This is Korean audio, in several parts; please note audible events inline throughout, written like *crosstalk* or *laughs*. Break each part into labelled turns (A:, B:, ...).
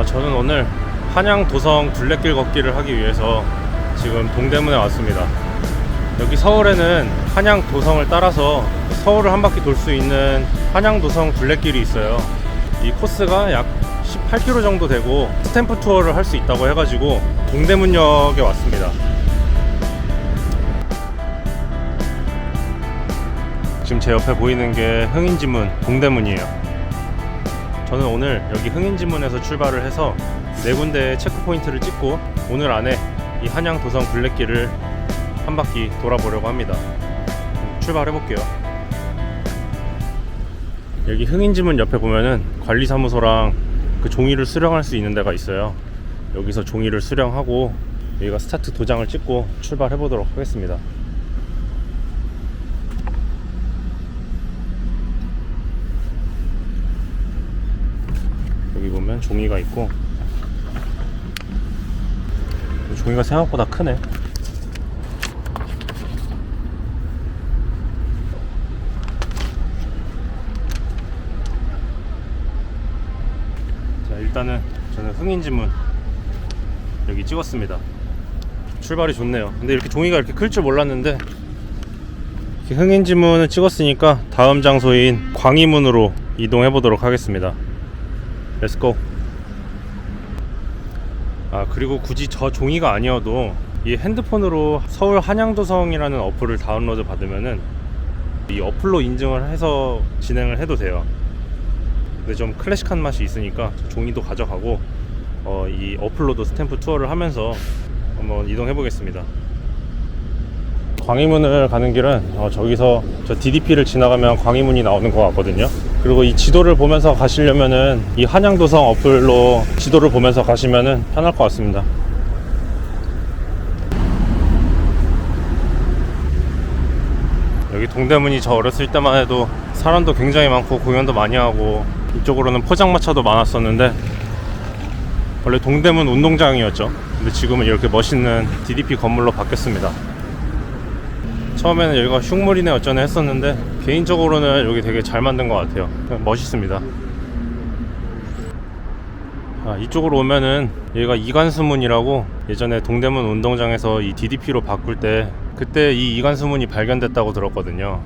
A: 아, 저는 오늘 한양 도성 둘레길 걷기를 하기 위해서 지금 동대문에 왔습니다. 여기 서울에는 한양 도성을 따라서 서울을 한 바퀴 돌 수 있는 한양 도성 둘레길이 있어요. 이 코스가 약 18km 정도 되고 스탬프 투어를 할 수 있다고 해가지고 동대문역에 왔습니다. 지금 제 옆에 보이는 게 흥인지문 동대문이에요. 저는 오늘 여기 흥인지문에서 출발을 해서 네 군데 체크 포인트를 찍고 오늘 안에 이 한양 도성 둘레길을 한 바퀴 돌아보려고 합니다. 그럼 출발해 볼게요. 여기 흥인지문 옆에 보면은 관리사무소랑 그 종이를 수령할 수 있는 데가 있어요. 여기서 종이를 수령하고 여기가 스타트 도장을 찍고 출발해 보도록 하겠습니다. 종이가 있고 종이가 생각보다 크네. 자 일단은 저는 흥인지문 여기 찍었습니다. 출발이 좋네요. 근데 이렇게 종이가 이렇게 클 줄 몰랐는데 흥인지문을 찍었으니까 다음 장소인 광희문으로 이동해 보도록 하겠습니다. 아 그리고 굳이 저 종이가 아니어도 이 핸드폰으로 서울 한양도성이라는 어플을 다운로드 받으면은 이 어플로 인증을 해서 진행을 해도 돼요. 근데 좀 클래식한 맛이 있으니까 저 종이도 가져가고 어, 이 어플로도 스탬프 투어를 하면서 한번 이동해 보겠습니다 광희문을 가는 길은 어, 저기서 저 DDP를 지나가면 광희문이 나오는 것 같거든요. 그리고 이 지도를 보면서 가시려면은 이 한양도성 어플로 지도를 보면서 가시면은 편할 것 같습니다. 여기 동대문이 저 어렸을 때만 해도 사람도 굉장히 많고 공연도 많이 하고 이쪽으로는 포장마차도 많았었는데 원래 동대문 운동장이었죠. 근데 지금은 이렇게 멋있는 DDP 건물로 바뀌었습니다. 처음에는 여기가 흉물이네 어쩌네 했었는데 개인적으로는 여기 되게 잘 만든 것 같아요. 멋있습니다. 아, 이쪽으로 오면은 여기가 이관수문이라고 예전에 동대문 운동장에서 이 DDP로 바꿀 때 그때 이 이관수문이 발견됐다고 들었거든요.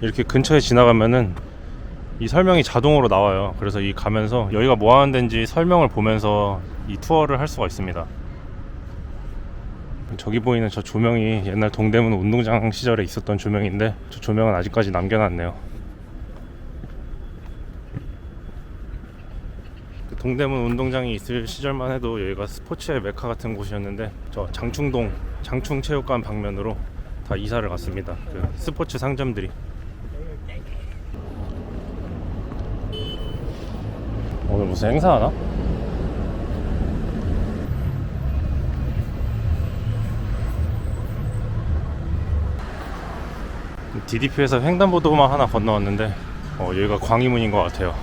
A: 이렇게 근처에 지나가면은 이 설명이 자동으로 나와요. 그래서 이 가면서 여기가 뭐 하는 데인지 설명을 보면서 이 투어를 할 수가 있습니다 저기 보이는 저 조명이 옛날 동대문 운동장 시절에 있었던 조명인데 저 조명은 아직까지 남겨놨네요. 그 동대문 운동장이 있을 시절만 해도 여기가 스포츠의 메카 같은 곳이었는데 저 장충동 장충체육관 방면으로 다 이사를 갔습니다. 그 스포츠 상점들이 오늘 무슨 행사 하나? DDP에서 횡단보도만 하나 건너왔는데 어, 여기가 광희문인 것 같아요.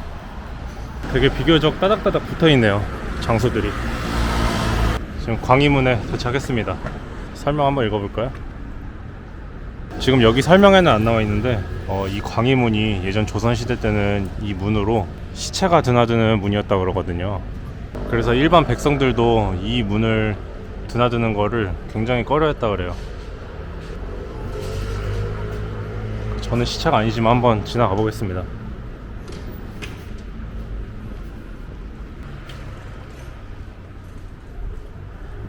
A: 되게 비교적 따닥따닥 붙어 있네요. 장소들이. 지금 광희문에 도착했습니다. 설명 한번 읽어볼까요? 지금 여기 설명에는 안 나와 있는데 어, 이 광희문이 예전 조선시대 때는 이 문으로 시체가 드나드는 문이었다 그러거든요. 그래서 일반 백성들도 이 문을 드나드는 거를 굉장히 꺼려했다 그래요. 저는 시차가 아니지만 한번 지나가 보겠습니다.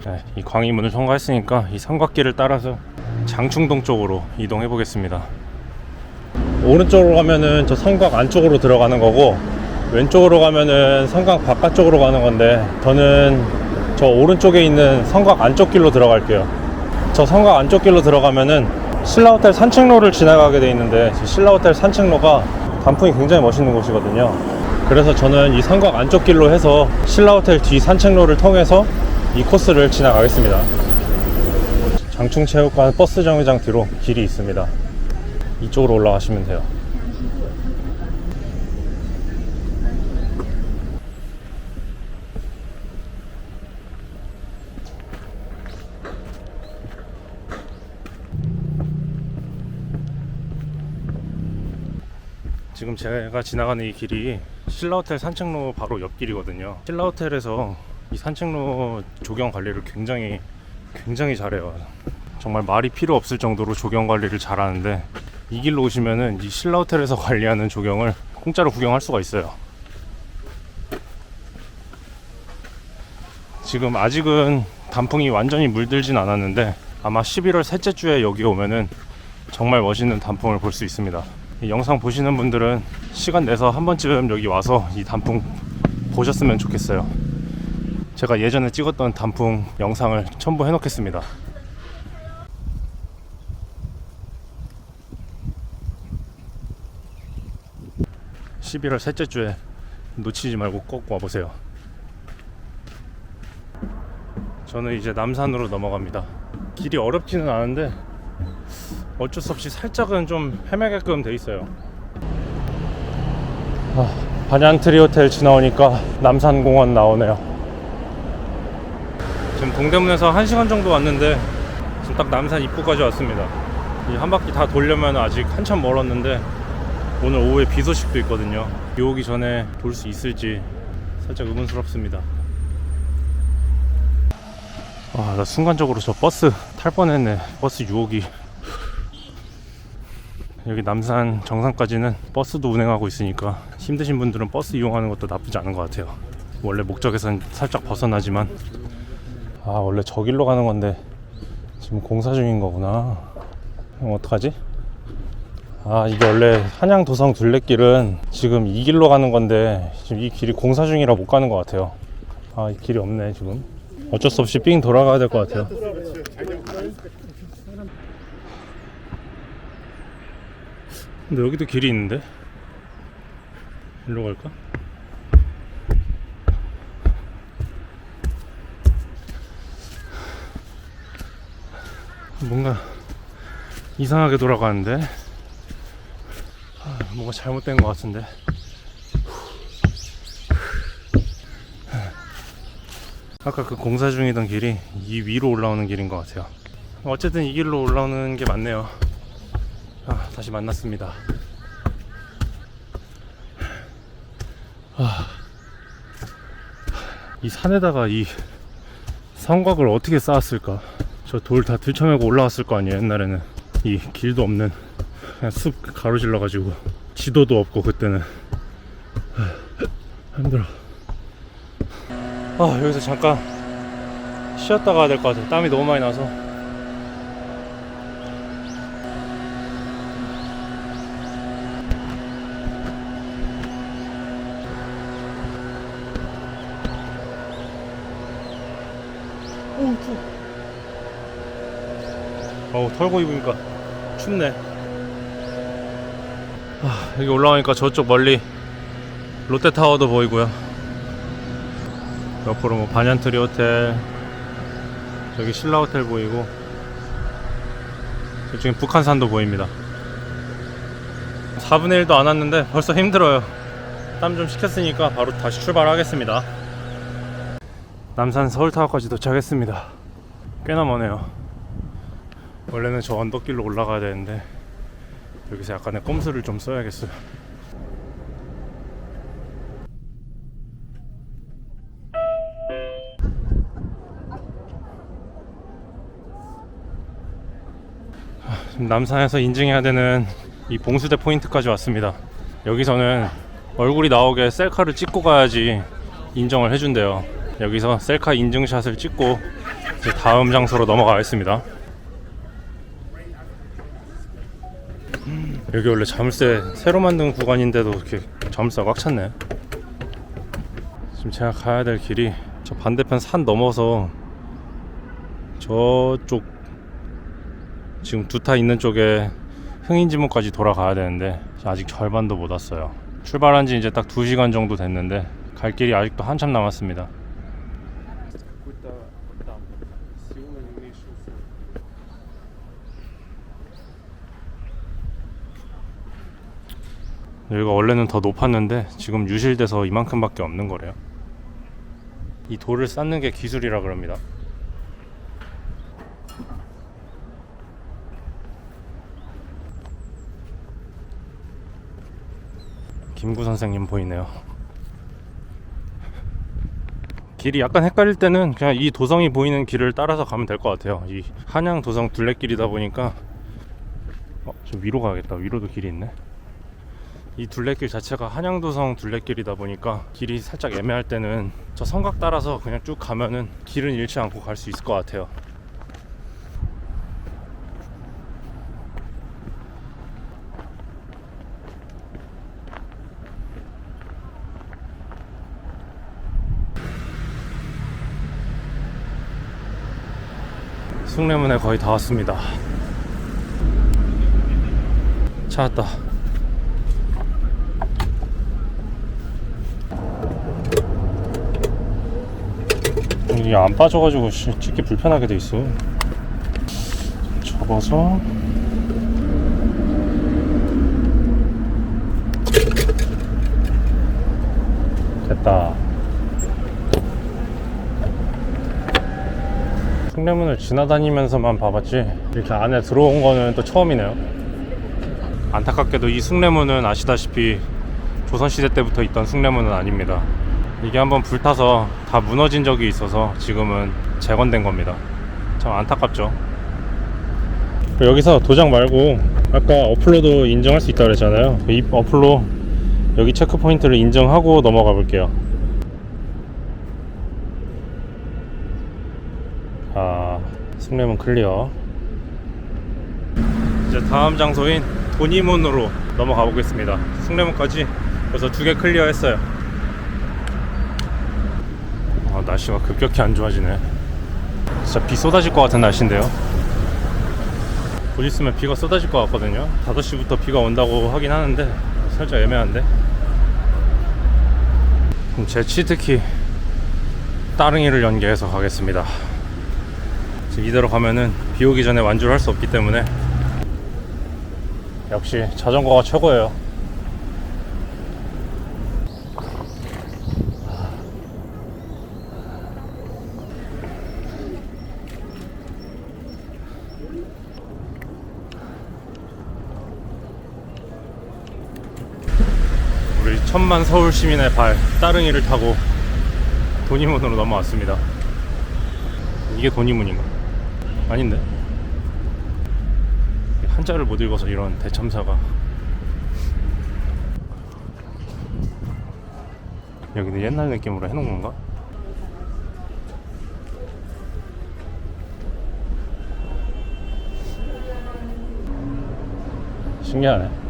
A: 네, 이 광희문을 통과했으니까 이 삼각길을 따라서 장충동 쪽으로 이동해 보겠습니다. 오른쪽으로 가면은 저 성곽 안쪽으로 들어가는 거고 왼쪽으로 가면은 성곽 바깥쪽으로 가는 건데 저는 저 오른쪽에 있는 성곽 안쪽 길로 들어갈게요. 저 성곽 안쪽 길로 들어가면은 신라호텔 산책로를 지나가게 돼 있는데 저 신라호텔 산책로가 단풍이 굉장히 멋있는 곳이거든요. 그래서 저는 이 성곽 안쪽 길로 해서 신라호텔 뒤 산책로를 통해서 이 코스를 지나가겠습니다. 장충체육관 버스 정류장 뒤로 길이 있습니다. 이쪽으로 올라가시면 돼요. 지금 제가 지나가는 이 길이 신라호텔 산책로 바로 옆길이거든요. 신라호텔에서 이 산책로 조경 관리를 굉장히 굉장히 잘해요. 정말 말이 필요 없을 정도로 조경 관리를 잘하는데 이 길로 오시면은 이 신라호텔에서 *laughs* 관리하는 조경을 공짜로 구경할 수가 있어요. 지금 아직은 단풍이 완전히 물들진 않았는데 아마 11월 셋째 주에 여기 오면은 정말 멋있는 단풍을 볼 수 있습니다. 이 영상 보시는 분들은 시간 내서 한 번쯤 여기 와서 이 단풍 보셨으면 좋겠어요. 제가 예전에 찍었던 단풍 영상을 첨부해 놓겠습니다. (11월) 셋째 주에 놓치지 말고 꼭 와보세요. 저는 이제 남산으로 넘어갑니다. 길이 어렵지는 않은데 어쩔 수 없이 살짝은 좀 헤매게끔 돼 있어요. 아, 반얀트리 호텔 지나오니까 남산공원 나오네요. 지금 동대문에서 1시간 정도 왔는데 지금 딱 남산 입구까지 왔습니다. 이 한 바퀴 다 돌려면 아직 한참 멀었는데 오늘 오후에 비 소식도 있거든요. 비 오기 전에 볼수 있을지 살짝 의문스럽습니다. 와, 나 순간적으로 저 버스 탈 뻔했네. 버스 유혹이. 여기 남산 정상까지는 버스도 운행하고 있으니까 힘드신 분들은 버스 이용하는 것도 나쁘지 않은 것 같아요. 원래 목적에선 살짝 벗어나지만 아 원래 저 길로 가는 건데 지금 공사 중인 거구나. 그럼 어떡하지? 아 이게 원래 한양 도성 둘레길은 지금 이 길로 가는 건데 지금 이 길이 공사 중이라 못 가는 것 같아요. 아이 길이 없네 지금. 어쩔 수 없이 삥 돌아가야 될 것 같아요. 근데 여기도 길이 있는데? 일로 갈까? 뭔가 이상하게 돌아가는데 아, 뭔가 잘못된 것 같은데 아까 그 공사 중이던 길이 이 위로 올라오는 길인 것 같아요 어쨌든 이 길로 올라오는 게 맞네요 아, 다시 만났습니다. 아, 이 산에다가 이 성곽을 어떻게 쌓았을까? 저 돌 다 들쳐매고 올라왔을 거 아니에요, 옛날에는. 이 길도 없는, 그냥 숲 가로질러가지고, 지도도 없고, 그때는. 아, 힘들어. 아, 여기서 잠깐 쉬었다 가야 될 것 같아요. 땀이 너무 많이 나서. 어우 털고 입으니까 춥네. 아, 여기 올라오니까 저쪽 멀리 롯데타워도 보이고요. 옆으로 뭐 반얀트리 호텔 저기 신라 호텔 보이고 저쪽에 북한산도 보입니다. 4분의 1도 안 왔는데 벌써 힘들어요. 땀 좀 식혔으니까 바로 다시 출발하겠습니다. 남산 서울타워까지 도착했습니다. 꽤나 머네요. 원래는 저 언덕길로 올라가야 되는데 여기서 약간의 꼼수를 좀 써야겠어요. 남산에서 인증해야 되는 이 봉수대 포인트까지 왔습니다. 여기서는 얼굴이 나오게 셀카를 찍고 가야지 인정을 해준대요. 여기서 셀카 인증샷을 찍고 이제 다음 장소로 넘어가겠습니다. 여기 원래 자물쇠 새로 만든 구간인데도 이렇게 자물쇠가 꽉 찼네. 지금 제가 가야 될 길이 저 반대편 산 넘어서 저쪽 지금 두타 있는 쪽에 흥인지문까지 돌아가야 되는데 아직 절반도 못 왔어요. 출발한 지 이제 딱 2시간 정도 됐는데 갈 길이 아직도 한참 남았습니다. 여기가 원래는 더 높았는데 지금 유실돼서 이만큼밖에 없는 거래요. 이 돌을 쌓는 게 기술이라 그럽니다. 김구 선생님 보이네요. 길이 약간 헷갈릴 때는 그냥 이 도성이 보이는 길을 따라서 가면 될 것 같아요. 이 한양 도성 둘레길이다 보니까 어, 저 위로 가야겠다. 위로도 길이 있네. 이 둘레길 자체가 한양도성 둘레길이다 보니까 길이 살짝 애매할 때는 저 성곽 따라서 그냥 쭉 가면은 길은 잃지 않고 갈 수 있을 것 같아요. 숭례문에 거의 다 왔습니다. 찾았다. 이게 안 빠져가지고 씨, 찍기 불편하게 돼 있어. 접어서 됐다. 숭례문을 지나다니면서만 봐봤지 이렇게 안에 들어온 거는 또 처음이네요. 안타깝게도 이 숭례문은 아시다시피 조선시대 때부터 있던 숭례문은 아닙니다. 이게 한번 불타서 다 무너진 적이 있어서 지금은 재건된 겁니다. 참 안타깝죠. 여기서 도장 말고 아까 어플로도 인정할 수 있다고 그랬잖아요. 이 어플로 여기 체크 포인트를 인정하고 넘어가 볼게요. 아, 숭례문 클리어. 이제 다음 장소인 도니문으로 넘어가 보겠습니다. 숭례문까지 그래서 두 개 클리어했어요. 아, 날씨가 급격히 안 좋아지네. 진짜 비 쏟아질 것 같은 날씨인데요. 곧 있으면 비가 쏟아질 것 같거든요. 5시부터 비가 온다고 하긴 하는데 살짝 애매한데. 그럼 제 치트키 따릉이를 연계해서 가겠습니다. 지금 이대로 가면은 비 오기 전에 완주를 할 수 없기 때문에 역시 자전거가 최고예요. 천만 서울 시민의 발 따릉이를 타고 도니문으로 넘어왔습니다. 이게 도니문인가? 아닌데? 한자를 못 읽어서 이런 대참사가 여기는 옛날 느낌으로 해놓은 건가? 신기하네.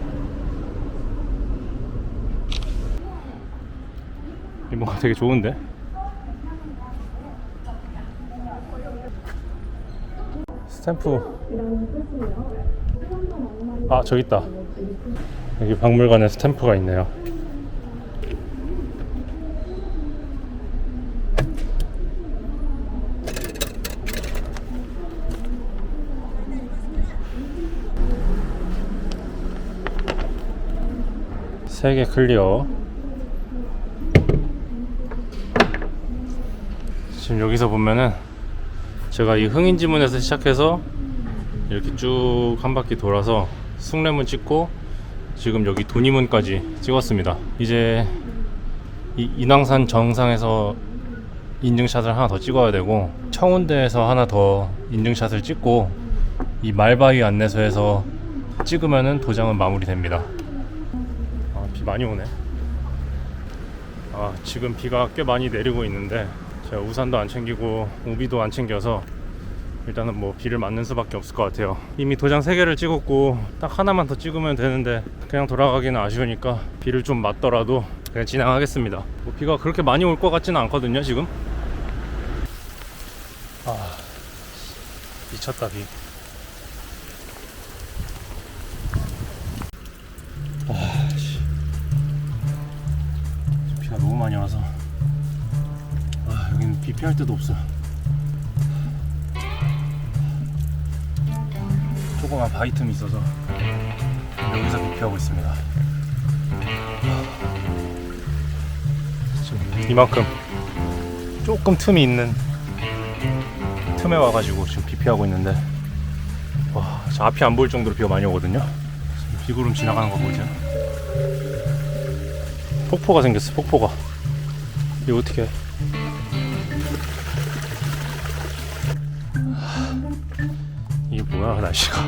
A: 이 뭔가 되게 좋은데? 스탬프. 아 저기 있다. 여기 박물관에 스탬프가 있네요. 세개 클리어 지금 여기서 보면은 제가 이 흥인지문에서 시작해서 이렇게 쭉 한 바퀴 돌아서 숭례문 찍고 지금 여기 도니문까지 찍었습니다. 이제 이 인왕산 정상에서 인증샷을 하나 더 찍어야 되고 청운대에서 하나 더 인증샷을 찍고 이 말바위 안내소에서 찍으면은 도장은 마무리됩니다. 아, 비 많이 오네. 아, 지금 비가 꽤 많이 내리고 있는데 제가 우산도 안 챙기고 우비도 안 챙겨서 일단은 뭐 비를 맞는 수밖에 없을 것 같아요. 이미 도장 3개를 찍었고 딱 하나만 더 찍으면 되는데 그냥 돌아가기는 아쉬우니까 비를 좀 맞더라도 그냥 진행하겠습니다. 뭐 비가 그렇게 많이 올 것 같지는 않거든요, 지금. 아, 미쳤다 비. 피할 데도 없어. 조그만 바위 틈이 있어서 여기서 비 피하고 있습니다. 지금 이만큼 조금 틈이 있는 틈에 와가지고 지금 비 피하고 있는데 와, 저 앞이 안 보일 정도로 비가 많이 오거든요. 비구름 지나가는 거 보이죠? 폭포가 생겼어, 폭포가. 이거 어떻게 해? 좋구나 날씨가.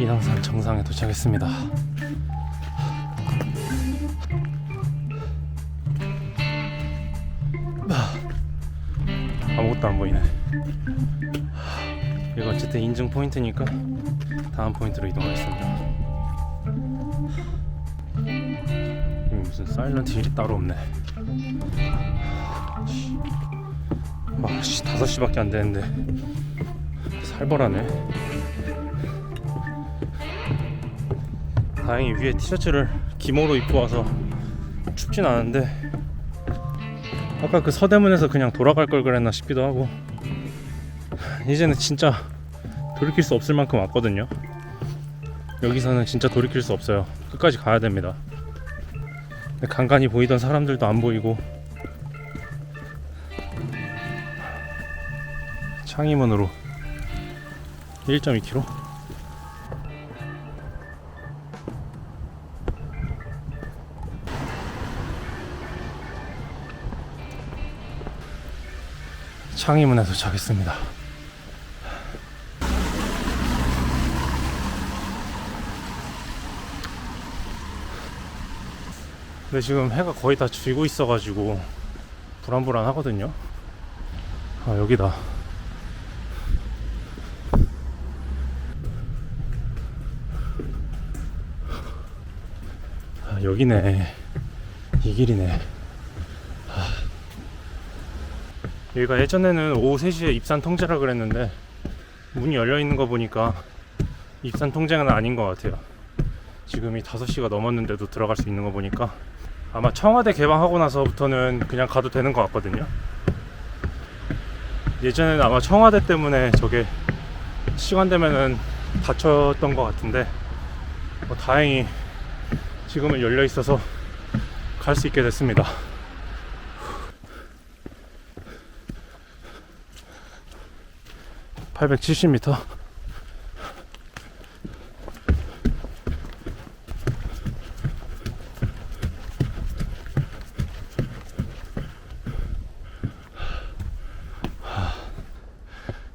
A: 인왕산 정상에 도착했습니다. 아무것도 안 보이네. 이거 어쨌든 인증 포인트니까 다음 포인트로 이동하겠습니다. 이 무슨 사일런트 힐이 따로 없네 막씨 5시밖에 안 되는데. 살벌하네. 다행히 위에 티셔츠를 기모로 입고 와서 춥진 않은데 아까 그 서대문에서 그냥 돌아갈 걸 그랬나 싶기도 하고. 이제는 진짜 돌이킬 수 없을 만큼 왔거든요. 여기서는 진짜 돌이킬 수 없어요. 끝까지 가야 됩니다. 간간히 보이던 사람들도 안 보이고 창의문으로 1.2km 창의문에 도착했습니다. 근데 지금 해가 거의 다 지고 있어가지고 불안불안하거든요. 아 여기다. 여기네. 이 길이네. 여기가 예전에는 오후 3시에 입산 통제라 그랬는데 문이 열려 있는 거 보니까 입산 통제는 아닌 것 같아요. 지금이 5시가 넘었는데도 들어갈 수 있는 거 보니까 아마 청와대 개방하고 나서부터는 그냥 가도 되는 것 같거든요. 예전에는 아마 청와대 때문에 저게 시간 되면은 닫혔던 것 같은데 뭐 다행히 지금은 열려 있어서 갈 수 있게 됐습니다. (870m)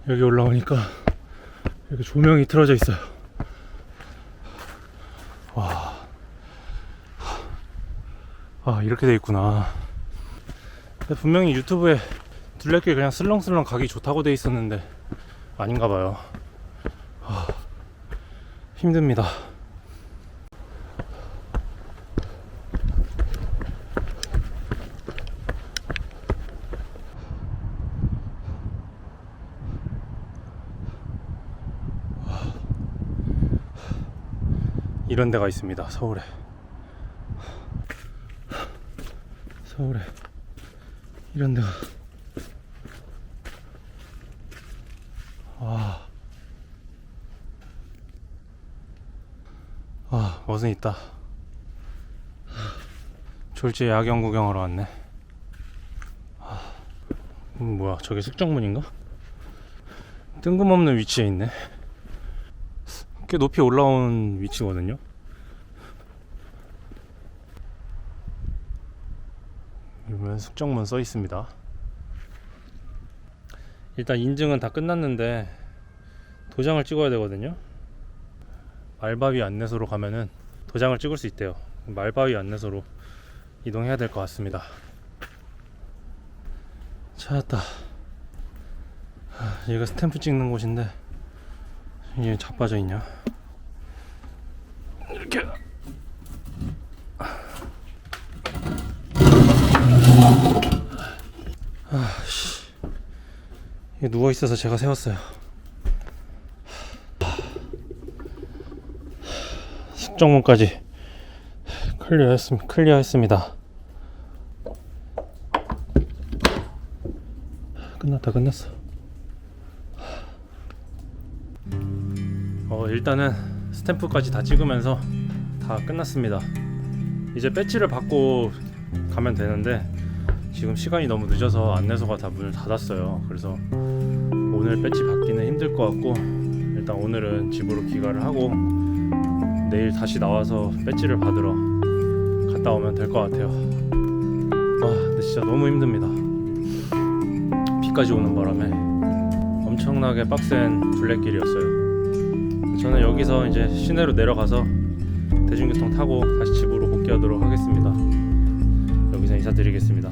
A: 여기 올라오니까 이렇게 조명이 틀어져 있어요. 와, 아 이렇게 돼 있구나. 분명히 유튜브에 둘레길 그냥 슬렁슬렁 가기 좋다고 돼 있었는데 아닌가 봐요. 아, 힘듭니다. 이런 데가 있습니다. 서울에. 서울에 이런 데가 와. 아, 멋은 있다. 졸지에 야경 구경하러 왔네. 아, 음, 뭐야, 저게 숙정문인가? 뜬금없는 위치에 있네. 꽤 높이 올라온 위치거든요. 보면 숙정문 써 있습니다. 일단 인증은 다 끝났는데 도장을 찍어야 되거든요. 말바위 안내소로 가면은 도장을 찍을 수 있대요. 말바위 안내소로 이동해야 될 것 같습니다. 찾았다. 아, 여기가 스탬프 찍는 곳인데 이게 자빠져 있냐? 이렇게 아씨 이게 누워 있어서 제가 세웠어요. 숙정문까지 클리어했습 클리어했습니다. 끝났다 끝났어. 어 일단은 스탬프까지 다 찍으면서 다 끝났습니다. 이제 배지를 받고 가면 되는데 지금 시간이 너무 늦어서 안내소가 다 문을 닫았어요. 그래서 오늘 배지 받기는 힘들 것 같고 일단 오늘은 집으로 귀가를 하고 내일 다시 나와서 배지를 받으러 갔다 오면 될 것 같아요. 아, 근데 진짜 너무 힘듭니다. 비까지 오는 바람에 엄청나게 빡센 둘레길이었어요. 저는 여기서 이제 시내로 내려가서 대중교통 타고 다시 집으로 복귀하도록 하겠습니다. 여기서 인사드리겠습니다.